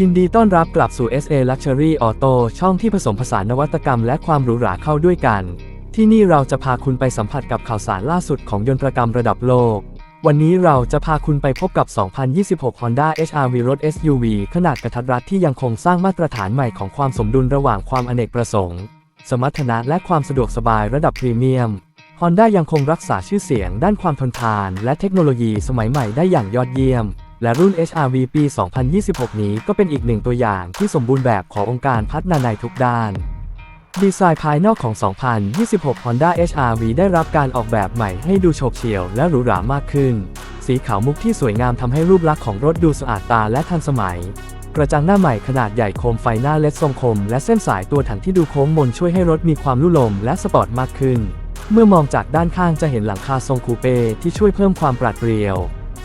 ยินดีต้อนรับกลับสู่ SA Luxury Auto ช่องที่ผสมผสานนวัตกรรมและความหรูหราเข้าด้วยกัน ที่นี่เราจะพาคุณไปสัมผัสกับข่าวสารล่าสุดของยนตรกรรมระดับโลก วันนี้เราจะพาคุณไปพบกับ 2026 Honda HR-V รถ SUV ขนาดกระทัดรัดที่ยังคงสร้างมาตรฐานใหม่ของความสมดุลระหว่างความอเนกประสงค์ สมรรถนะและความสะดวกสบายระดับพรีเมียม Honda ยังคงรักษาชื่อเสียงด้านความทนทาน และเทคโนโลยีสมัยใหม่ได้อย่างยอดเยี่ยม และรุ่น HR-V ปี 2026 นี้ก็เป็นอีกหนึ่งตัวอย่างที่สมบูรณ์แบบขององค์การพัฒนาในทุกด้าน ดีไซน์ภายนอกของ 2026 Honda HR-V ได้รับการออกแบบใหม่ให้ดูโฉบเฉี่ยวและหรูหรามากขึ้น สีขาวมุกที่สวยงามทำให้รูปลักษณ์ของรถดูสะอาดตาและทันสมัย กระจังหน้าใหม่ขนาดใหญ่โคมไฟหน้าเล็ดทรงคม และเส้นสายตัวถังที่ดูโค้งมนช่วยให้รถมีความลุ่ลมและสปอร์ตมากขึ้น เมื่อมองจากด้านข้างจะเห็นหลังคาทรงคูเป้ที่ช่วยเพิ่มความปราดเปรียว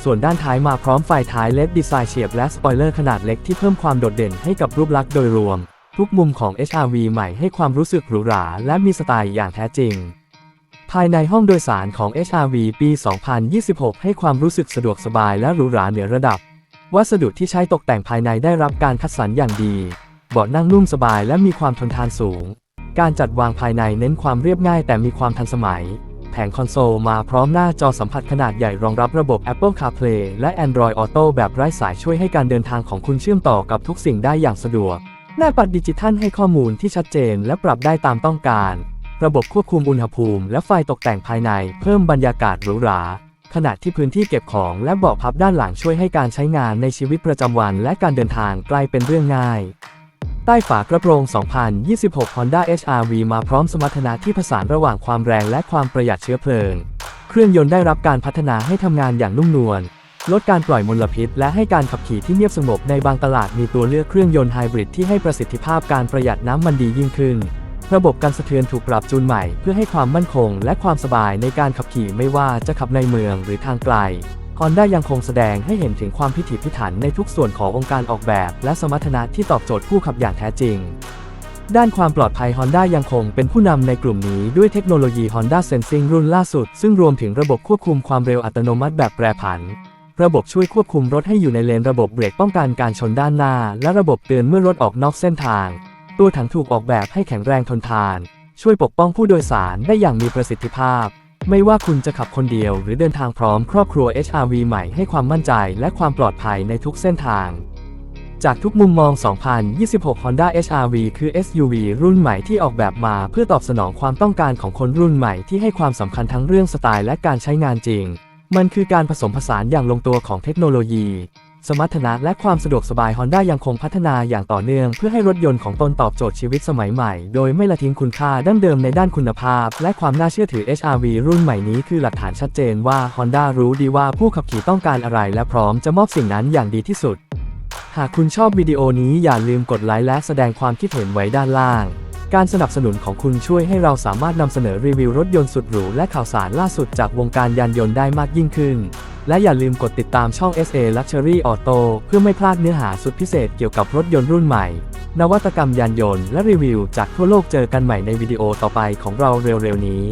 ส่วนด้านท้ายมาพร้อมไฟท้ายเลดดีไซน์เฉียบและสปอยเลอร์ขนาดเล็กที่เพิ่มความโดดเด่นให้กับรูปลักษณ์โดยรวม ทุกมุมของ HR-V ใหม่ให้ความรู้สึกหรูหราและมีสไตล์อย่างแท้จริง ภายในห้องโดยสารของ HR-V ปี 2026 ให้ความรู้สึกสะดวกสบายและหรูหราเหนือระดับ วัสดุที่ใช้ตกแต่งภายในได้รับการคัดสรรอย่างดีเบาะนั่งนุ่มสบายและมีความทนทานสูง การจัดวางภายในเน้นความเรียบง่ายแต่มีความทันสมัย งคอนโซลมาพร้อมหน้าจอสัมผัสขนาดใหญ่รองรับระบบ Apple CarPlay และ Android Auto แบบไร้สายช่วยให้การเดินทางของคุณเชื่อมต่อกับทุกสิ่งได้อย่างสะดวก หน้าปัดดิจิทัลให้ข้อมูลที่ชัดเจนและปรับได้ตามต้องการ ระบบควบคุมอุณหภูมิ และไฟตกแต่งภายใน เพิ่มบรรยากาศหรูหราขณะที่พื้นที่เก็บของและเบาะพับด้านหลังช่วยให้การใช้งานในชีวิตประจำวัน และการเดินทางกลายเป็นเรื่องง่าย ใต้ฝากระโปรง 2026 Honda HR-V มาพร้อมสมรรถนะที่ผสานระหว่างความแรงและความประหยัดเชื้อเพลิง เครื่องยนต์ได้รับการพัฒนาให้ทำงานอย่างนุ่มนวล ลดการปล่อยมลพิษ และให้การขับขี่ที่เงียบสงบในบางตลาดมีตัวเลือกเครื่องยนต์ไฮบริดที่ให้ประสิทธิภาพการประหยัดน้ำมันดียิ่งขึ้น ระบบการสะเทือนถูกปรับจูนใหม่ เพื่อให้ความมั่นคง และความสบายในการขับขี่ไม่ว่าจะขับในเมืองหรือทางไกล Honda ยังคงแสดงให้เห็นถึงความพิถีพิถันในทุกส่วนขององค์การออกแบบ และสมรรถนะที่ตอบโจทย์ผู้ขับอย่างแท้จริง ด้านความปลอดภัย Honda ยังคงเป็นผู้นำในกลุ่มนี้ด้วยเทคโนโลยี Honda Sensing รุ่นล่าสุด ซึ่งรวมถึงระบบควบคุมความเร็วอัตโนมัติแบบแปรผัน ระบบช่วยควบคุมรถให้อยู่ในเลนระบบเบรกป้องกันการชนด้านหน้า และระบบเตือนเมื่อรถออกนอกเส้นทาง ตัวถังถูกออกแบบให้แข็งแรงทนทาน ช่วยปกป้องผู้โดยสารได้อย่างมีประสิทธิภาพ ไม่ว่าคุณจะขับคนเดียว หรือเดินทางพร้อมครอบครัว HR-V ใหม่ให้ความมั่นใจและความปลอดภัยในทุกเส้นทาง จากทุกมุมมอง 2026 Honda HR-V คือ SUV รุ่นใหม่ที่ออกแบบมาเพื่อตอบสนองความต้องการของคนรุ่นใหม่ที่ให้ความสำคัญทั้งเรื่องสไตล์และการใช้งานจริง มันคือการผสมผสานอย่างลงตัวของเทคโนโลยี สมรรถนะและความสะดวกสบาย Honda ยังคงพัฒนาอย่างต่อเนื่อง เพื่อให้รถยนต์ของตนตอบโจทย์ชีวิตสมัยใหม่ โดยไม่ละทิ้งคุณค่าดั้งเดิมในด้านคุณภาพ และความน่าเชื่อถือ HR-V รุ่นใหม่นี้คือหลักฐานชัดเจนว่า Honda รู้ดีว่าผู้ขับขี่ต้องการอะไร และพร้อมจะมอบสิ่งนั้นอย่างดีที่สุด หากคุณชอบวิดีโอนี้อย่าลืมกดไลค์และแสดงความคิดเห็นไว้ด้านล่างการสนับสนุนของคุณช่วยให้เราสามารถนำเสนอรีวิวรถยนต์สุดหรูและข่าวสารล่าสุดจากวงการยานยนต์ได้มากยิ่งขึ้น และอย่าลืมกดติดตามช่อง SA Luxury Auto เพื่อไม่พลาดเนื้อหาสุดพิเศษเกี่ยวกับรถยนต์รุ่นใหม่ นวัตกรรมยานยนต์และรีวิวจากทั่วโลกเจอกันใหม่ในวิดีโอต่อไปของเราเร็วๆนี้